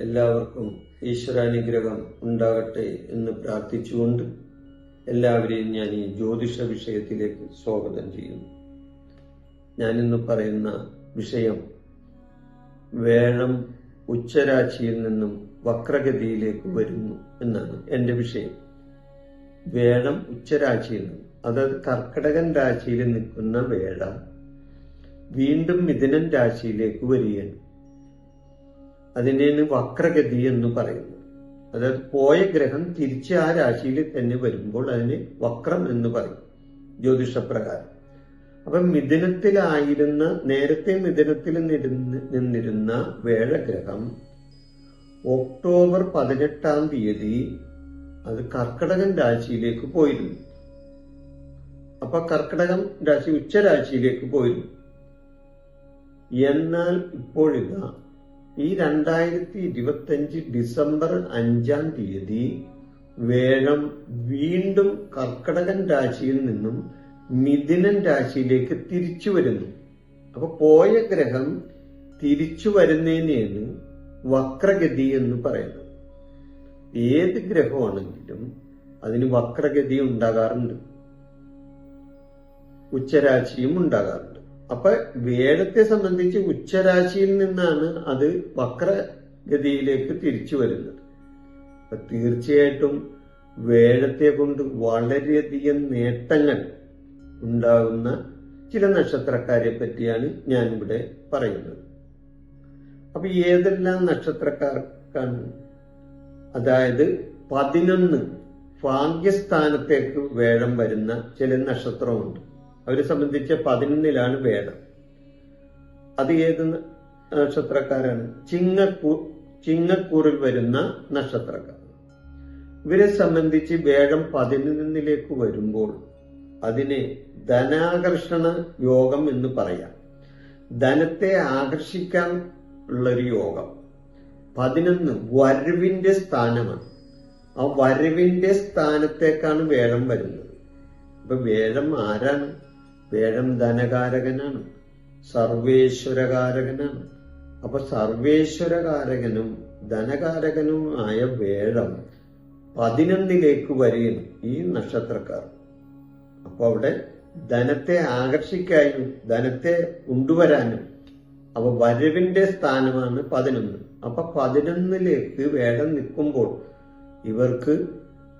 എല്ലാവർക്കും ഈശ്വരാനുഗ്രഹം ഉണ്ടാകട്ടെ എന്ന് പ്രാർത്ഥിച്ചുകൊണ്ട് എല്ലാവരെയും ഞാൻ ഈ ജ്യോതിഷ വിഷയത്തിലേക്ക് സ്വാഗതം ചെയ്യുന്നു. ഞാനിന്ന് പറയുന്ന വിഷയം വേണം ഉച്ചരാശിയിൽ നിന്നും വക്രഗതിയിലേക്ക് വരുന്നു എന്നാണ് എന്റെ വിഷയം. വേണം ഉച്ചരാശിയിൽ നിന്നും അതായത് കർക്കിടകൻ രാശിയിൽ നിൽക്കുന്ന വേഴ വീണ്ടും മിഥുനൻ രാശിയിലേക്ക് വരികയാണ്. അതിനെയാണ് വക്രഗതി എന്ന് പറയുന്നത് അതായത് പോയ ഗ്രഹം തിരിച്ച് ആ രാശിയിൽ തന്നെ വരുമ്പോൾ അതിന് വക്രം എന്ന് പറയും ജ്യോതിഷപ്രകാരം. അപ്പൊ മിഥുനത്തിലായിരുന്ന നേരത്തെ മിഥുനത്തിൽ നിരുന്ന് നിന്നിരുന്ന വേഴഗ്രഹം ഒക്ടോബർ പതിനെട്ടാം തീയതി അത് കർക്കടകൻ രാശിയിലേക്ക് പോയിരുന്നു. അപ്പൊ കർക്കിടകം രാശി ഉച്ചരാശിയിലേക്ക് പോയിരുന്നു. എന്നാൽ ഇപ്പോഴിതാ ഈ രണ്ടായിരത്തി ഇരുപത്തഞ്ച് ഡിസംബർ അഞ്ചാം തീയതി വേഴം വീണ്ടും കർക്കടകൻ രാശിയിൽ നിന്നും മിഥുനൻ രാശിയിലേക്ക് തിരിച്ചു വരുന്നു. അപ്പൊ പോയ ഗ്രഹം തിരിച്ചു വരുന്നതിനെയാണ് വക്രഗതി എന്ന് പറയുന്നത്. ഏത് ഗ്രഹമാണെങ്കിലും അതിന് വക്രഗതി ഉണ്ടാകാറുണ്ട്. ഉച്ചരാശിയും ഉണ്ടാകാറുണ്ട്. അപ്പൊ വേഴത്തെ സംബന്ധിച്ച് ഉച്ചരാശിയിൽ നിന്നാണ് അത് വക്രഗതിയിലേക്ക് തിരിച്ചു വരുന്നത്. അപ്പൊ തീർച്ചയായിട്ടും വേഴത്തെ കൊണ്ട് വളരെയധികം നേട്ടങ്ങൾ ഉണ്ടാകുന്ന ചില നക്ഷത്രക്കാരെ പറ്റിയാണ് ഞാനിവിടെ പറയുന്നത്. അപ്പൊ ഏതെല്ലാം നക്ഷത്രക്കാർക്കാണ്? അതായത് പതിനൊന്ന് ഭാഗ്യസ്ഥാനത്തേക്ക് വേഴം വരുന്ന ചില നക്ഷത്രമുണ്ട്. അവരെ സംബന്ധിച്ച് പതിനൊന്നിലാണ് വേദം അത് ഏത് നക്ഷത്രക്കാരാണ്? ചിങ്ങക്കൂ ചിങ്ങക്കൂറിൽ വരുന്ന നക്ഷത്രക്കാർ. ഇവരെ സംബന്ധിച്ച് വേഗം പതിനൊന്നിലേക്ക് വരുമ്പോൾ അതിനെ ധനാകർഷണ യോഗം എന്ന് പറയാം. ധനത്തെ ആകർഷിക്കാൻ ഉള്ളൊരു യോഗം. പതിനൊന്ന് വരവിന്റെ സ്ഥാനമാണ്. ആ വരവിന്റെ സ്ഥാനത്തേക്കാണ് വേഗം വരുന്നത്. അപ്പൊ വേഗം ആരാണ്? വേഴം ധനകാരകനാണ് സർവേശ്വരകാരകനാണ്. അപ്പൊ സർവേശ്വരകാരകനും ധനകാരകനുമായ വേഴം പതിനൊന്നിലേക്ക് വരികയും ഈ നക്ഷത്രക്കാർ. അപ്പൊ അവിടെ ധനത്തെ ആകർഷിക്കാനും ധനത്തെ കൊണ്ടുവരാനും അപ്പൊ വരവിന്റെ സ്ഥാനമാണ് പതിനൊന്ന്. അപ്പൊ പതിനൊന്നിലേക്ക് വേടം നിൽക്കുമ്പോൾ ഇവർക്ക്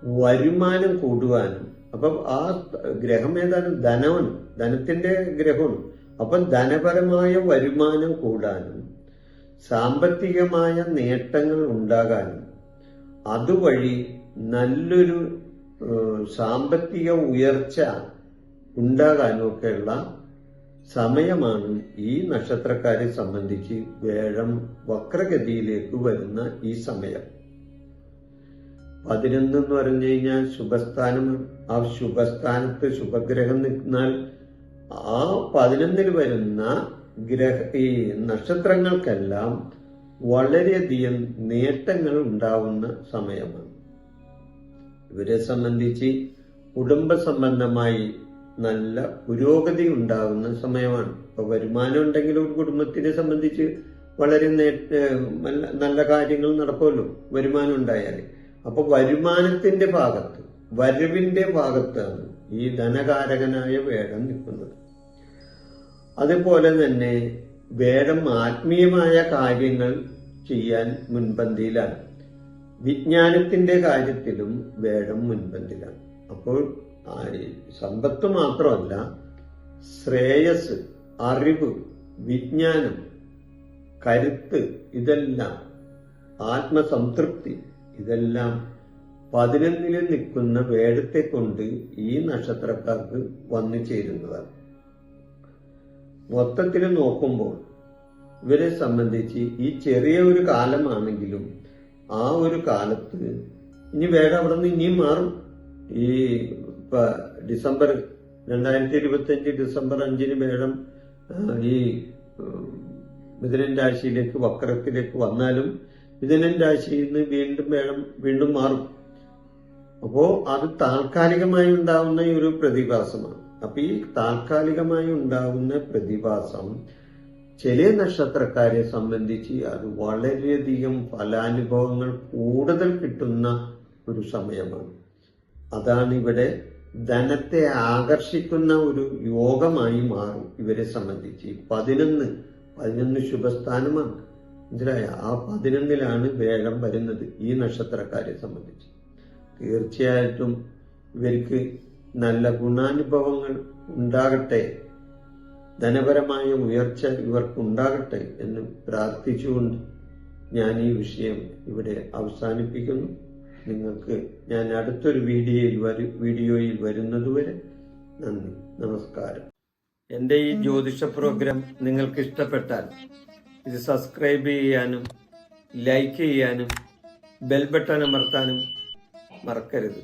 വരുമാനം കൂടുവാനും അപ്പൊ ആ ഗ്രഹം ഏതാണ്? ധനമാണ് ധനത്തിന്റെ ഗ്രഹമാണ് അപ്പം ധനപരമായ വരുമാനം കൂടാനും സാമ്പത്തികമായ നേട്ടങ്ങൾ ഉണ്ടാകാനും അതുവഴി നല്ലൊരു സാമ്പത്തിക ഉയർച്ച ഉണ്ടാകാനും ഒക്കെയുള്ള സമയമാണ് ഈ നക്ഷത്രക്കാരെ സംബന്ധിച്ച് വേഴം വക്രഗതിയിലേക്ക് വരുന്ന ഈ സമയം. പതിനൊന്ന് എന്ന് പറഞ്ഞു കഴിഞ്ഞാൽ ശുഭസ്ഥാനമാണ് ആ ശുഭസ്ഥാനത്ത് ശുഭഗ്രഹം നിൽന്നാൽ ആ പതിനൊന്നിൽ വരുന്ന ഗ്രഹ ഈ നക്ഷത്രങ്ങൾക്കെല്ലാം വളരെയധികം നേട്ടങ്ങൾ ഉണ്ടാവുന്ന സമയമാണ്. ഇവരെ സംബന്ധിച്ച് കുടുംബ സംബന്ധമായി നല്ല പുരോഗതി ഉണ്ടാകുന്ന സമയമാണ്. ഇപ്പൊ വരുമാനം ഉണ്ടെങ്കിൽ ഒരു കുടുംബത്തിനെ സംബന്ധിച്ച് വളരെ നല്ല- കാര്യങ്ങൾ നടക്കുമല്ലോ വരുമാനം ഉണ്ടായാൽ അപ്പൊ വരുമാനത്തിന്റെ ഭാഗത്ത് വരവിന്റെ ഭാഗത്താണ് ഈ ധനകാരകനായ വേടം നിൽക്കുന്നത്. അതുപോലെ തന്നെ വേടം ആത്മീയമായ കാര്യങ്ങൾ ചെയ്യാൻ മുൻപന്തിയിലാണ്. വിജ്ഞാനത്തിന്റെ കാര്യത്തിലും വേടം മുൻപന്തിലാണ് അപ്പോൾ സമ്പത്ത് മാത്രമല്ല ശ്രേയസ് അറിവ് വിജ്ഞാനം കരുത്ത് ഇതെല്ലാം ആത്മസംതൃപ്തി ഇതെല്ലാം പതിനൊന്നിൽ നിൽക്കുന്ന വേഴത്തെ കൊണ്ട് ഈ നക്ഷത്രക്കാർക്ക് വന്നു ചേരുന്നതാണ്. മൊത്തത്തിൽ നോക്കുമ്പോൾ ഇവരെ സംബന്ധിച്ച് ഈ ചെറിയ ഒരു കാലമാണെങ്കിലും ആ ഒരു കാലത്ത് ഇനി വേഗം അവിടെ നിന്ന് ഇനിയും മാറും. ഈ ഡിസംബർ രണ്ടായിരത്തി ഇരുപത്തി അഞ്ച് ഡിസംബർ അഞ്ചിന് വേണം ഈ മിഥുനൻ രാശിയിലേക്ക് വക്രത്തിലേക്ക് വന്നാലും മിഥുനൻ രാശിയിൽ നിന്ന് വീണ്ടും വേഗം വീണ്ടും മാറും. അപ്പോ അത് താൽക്കാലികമായി ഉണ്ടാവുന്ന ഒരു പ്രതിഭാസമാണ്. അപ്പൊ ഈ താൽക്കാലികമായി ഉണ്ടാകുന്ന പ്രതിഭാസം ചില നക്ഷത്രക്കാരെ സംബന്ധിച്ച് അത് വളരെയധികം ഫലാനുഭവങ്ങൾ കൂടുതൽ കിട്ടുന്ന ഒരു സമയമാണ്. അതാണ് ഇവിടെ ധനത്തെ ആകർഷിക്കുന്ന ഒരു യോഗമായി മാറും ഇവരെ സംബന്ധിച്ച്. പതിനൊന്ന് പതിനൊന്ന് ശുഭസ്ഥാനമാണ്. മനസ്സിലായ ആ പതിനൊന്നിലാണ് വേഴം വരുന്നത് ഈ നക്ഷത്രക്കാരെ സംബന്ധിച്ച്. തീർച്ചയായിട്ടും ഇവർക്ക് നല്ല ഗുണാനുഭവങ്ങൾ ഉണ്ടാകട്ടെ ധനപരമായ ഉയർച്ച ഇവർക്കുണ്ടാകട്ടെ എന്ന് പ്രാർത്ഥിച്ചുകൊണ്ട് ഞാൻ ഈ വിഷയം ഇവിടെ അവസാനിപ്പിക്കുന്നു. നിങ്ങൾക്ക് ഞാൻ അടുത്തൊരു വീഡിയോയിൽ വരു വീഡിയോയിൽ വരുന്നതുവരെ നന്ദി. നമസ്കാരം. എന്റെ ഈ ജ്യോതിഷ പ്രോഗ്രാം നിങ്ങൾക്ക് ഇഷ്ടപ്പെട്ടാൽ ഇത് സബ്സ്ക്രൈബ് ചെയ്യാനും ലൈക്ക് ചെയ്യാനും ബെൽ ബട്ടൺ അമർത്താനും മറക്കരുത്.